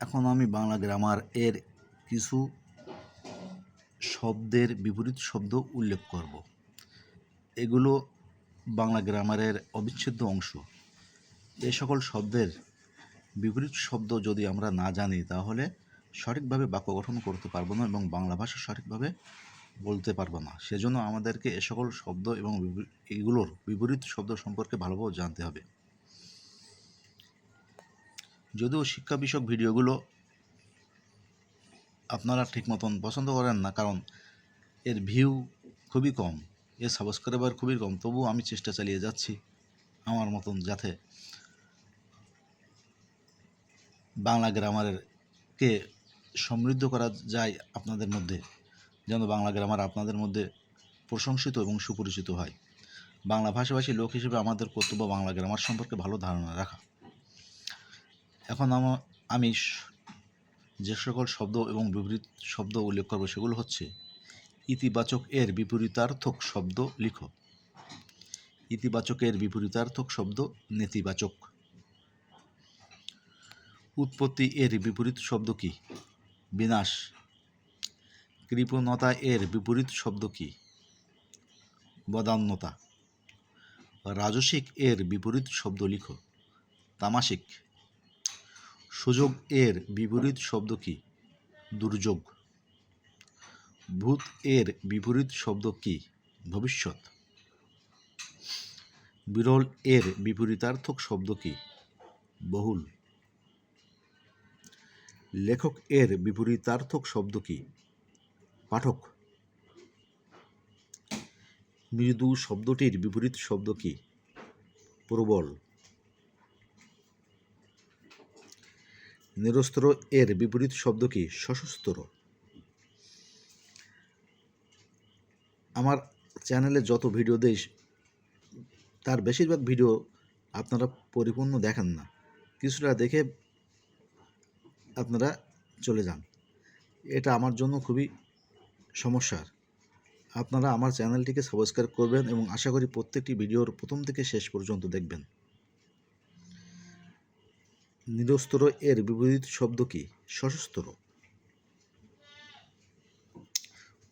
এখন আমি বাংলা গ্রামার এর কিছু শব্দের বিপরীত শব্দ উল্লেখ করব। এগুলো বাংলা গ্রামারের অবিচ্ছেদ্য অংশ। এই সকল শব্দের বিপরীত শব্দ যদি আমরা না জানি, তাহলে সঠিকভাবে বাক্য গঠন করতে পারব না এবং বাংলা ভাষা সঠিকভাবে বলতে পারব না। সেজন্য আমাদেরকে এ সকল শব্দ এবং এগুলোর বিপরীত শব্দ সম্পর্কে ভালোভাবে জানতে হবে। যদিও শিক্ষা বিষয়ক ভিডিওগুলো আপনারা ঠিক মতন পছন্দ করেন না, কারণ এর ভিউ খুবই কম, এর সাবস্ক্রাইবার খুবই কম, তবুও আমি চেষ্টা চালিয়ে যাচ্ছি আমার মতন যাতে বাংলা গ্রামারের কে সমৃদ্ধ করা যায় আপনাদের মধ্যে, যেন বাংলা গ্রামার আপনাদের মধ্যে প্রশংসিত এবং সুপরিচিত হয়। বাংলা ভাষাভাষী লোক হিসেবে আমাদের কর্তব্য বাংলা গ্রামার সম্পর্কে ভালো ধারণা রাখা। এখন আমা- আমি যে সকল শব্দ এবং বিপরীত শব্দ উল্লেখ করব সেগুলো হচ্ছে ইতিবাচক এর বিপরীতার্থক শব্দ লিখো। ইতিবাচকের বিপরীতার্থক শব্দ নেতিবাচক। উৎপত্তি এর বিপরীত শব্দ কি? বিনাশ। কৃপণতা এর বিপরীত শব্দ কি? বদান্যতা। রাজসিক এর বিপরীত শব্দ লিখো। তামাসিক সুযোগ এর বিপরীত শব্দ কি? দুর্যোগ। ভূত এর বিপরীত শব্দ কি? ভবিষ্যৎ। বিরল এর বিপরীতার্থক শব্দ কি? বহুল। লেখক এর বিপরীতার্থক শব্দ কি? পাঠক। মৃদু শব্দটির বিপরীত শব্দ কি? প্রবল। নিরস্ত্র এর বিপরীত শব্দ কি? সশস্ত্র। আমার চ্যানেলে যত ভিডিও দেই, তার বেশিরভাগ ভিডিও আপনারা পরিপূর্ণ দেখেন না। কিছুটা দেখে আপনারা চলে যান। এটা আমার জন্য খুবই সমস্যার। আপনারা আমার চ্যানেলটিকে সাবস্ক্রাইব করবেন এবং আশা করি প্রত্যেকটি ভিডিওর প্রথম থেকে শেষ পর্যন্ত দেখবেন। নিরস্ত্র এর বিপরীত শব্দ কি? সশস্ত্র।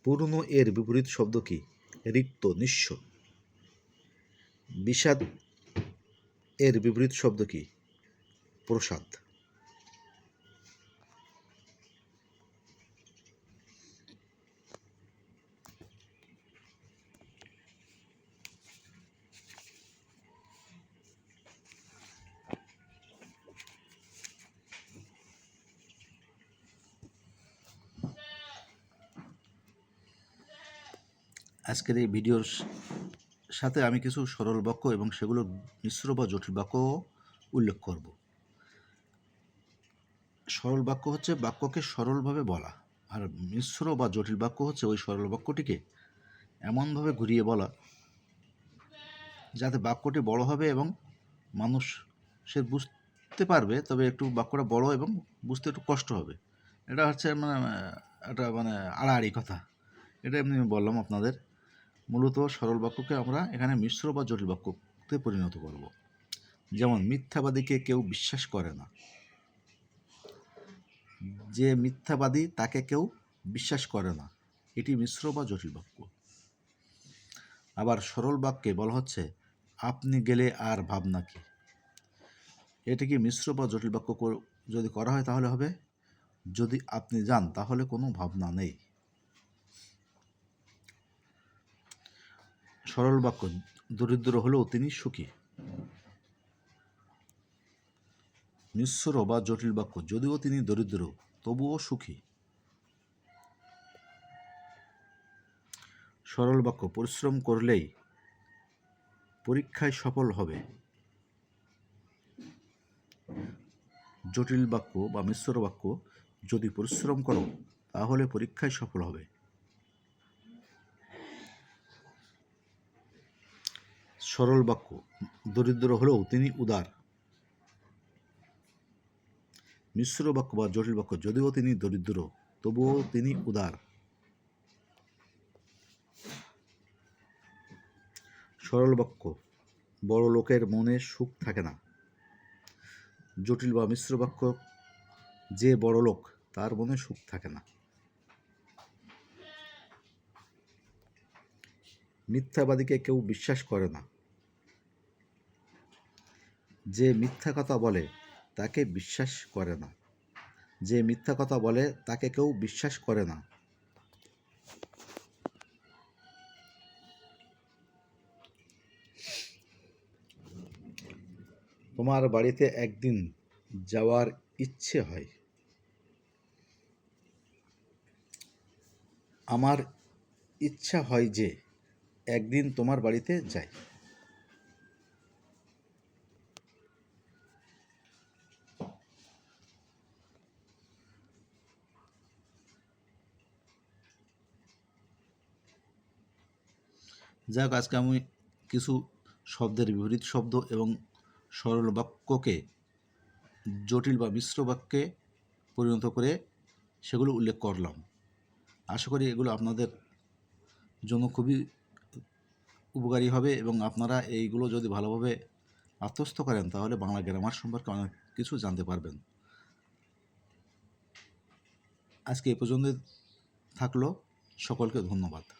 পুরনো এর বিপরীত শব্দ কি? রিক্ত, নিঃস্ব। বিষাদ এর বিপরীত শব্দ কি? প্রসাদ। আজকের এই ভিডিওর সাথে আমি কিছু সরল বাক্য এবং সেগুলোর মিশ্র বা জটিল বাক্যও উল্লেখ করব। সরল বাক্য হচ্ছে বাক্যকে সরলভাবে বলা আর মিশ্র বা জটিল বাক্য হচ্ছে ওই সরল বাক্যটিকে এমনভাবে ঘুরিয়ে বলা যাতে বাক্যটি বড় হবে এবং মানুষ সে বুঝতে পারবে, তবে একটু বাক্যটা বড় এবং বুঝতে একটু কষ্ট হবে। এটা হচ্ছে মানে একটা মানে আড়াআড়ি কথা। এটা এমনি বললাম আপনাদের। মূলত সরল বাক্যকে আমরা এখানে মিশ্র বা জটিল বাক্যতে পরিণত করব। যেমন, মিথ্যাবাদীকে কেউ বিশ্বাস করে না। যে মিথ্যাবাদী তাকে কেউ বিশ্বাস করে না, এটি মিশ্র বা জটিল বাক্য। আবার সরল বাক্যে বলা হচ্ছে, আপনি গেলে আর ভাবনা কি? এটি কি মিশ্র বা জটিল বাক্য যদি করা হয় তাহলে হবে? যদি আপনি যান, তাহলে কোনো ভাবনা নেই। সরল বাক্য, দরিদ্র হলেও তিনি সুখী। মিশ্র বা জটিল বাক্য, যদিও তিনি দরিদ্র, তবুও সুখী। সরল বাক্য, পরিশ্রম করলেই পরীক্ষায় সফল হবে। জটিল বাক্য বা মিশ্র বাক্য, যদি পরিশ্রম করো, তাহলে পরীক্ষায় সফল হবে। সরল বাক্য। দরিদ্র হলেও তিনি উদার। মিশ্র বাক্য বা জটিল বাক্য, যদিও তিনি দরিদ্র, তবুও তিনি উদার। সরল বাক্য, বড় লোকের মনে সুখ থাকে না। জটিল বা মিশ্র বাক্য, যে বড় লোক, তার মনে সুখ থাকে না। মিথ্যাবাদীকে কেউ বিশ্বাস করে না। যে মিথ্যা কথা বলে, তাকে বিশ্বাস করে না। যে মিথ্যা কথা বলে, তাকে কেউ বিশ্বাস করে না। তোমার বাড়িতে একদিন যাওয়ার ইচ্ছে হয়। আমার ইচ্ছা হয় যে একদিন তোমার বাড়িতে যাই। যাক, আজকে আমি কিছু শব্দের বিপরীত শব্দ এবং সরল বাক্যকে জটিল বা মিশ্র বাক্যে পরিণত করে সেগুলো উল্লেখ করলাম। আশা করি এগুলো আপনাদের জন্য খুবই উপকারী হবে এবং আপনারা এইগুলো যদি ভালোভাবে আত্মস্থ করেন, তাহলে বাংলা গ্রামার সম্পর্কে অনেক কিছু জানতে পারবেন। আজকে এ পর্যন্ত থাকল। সকলকে ধন্যবাদ।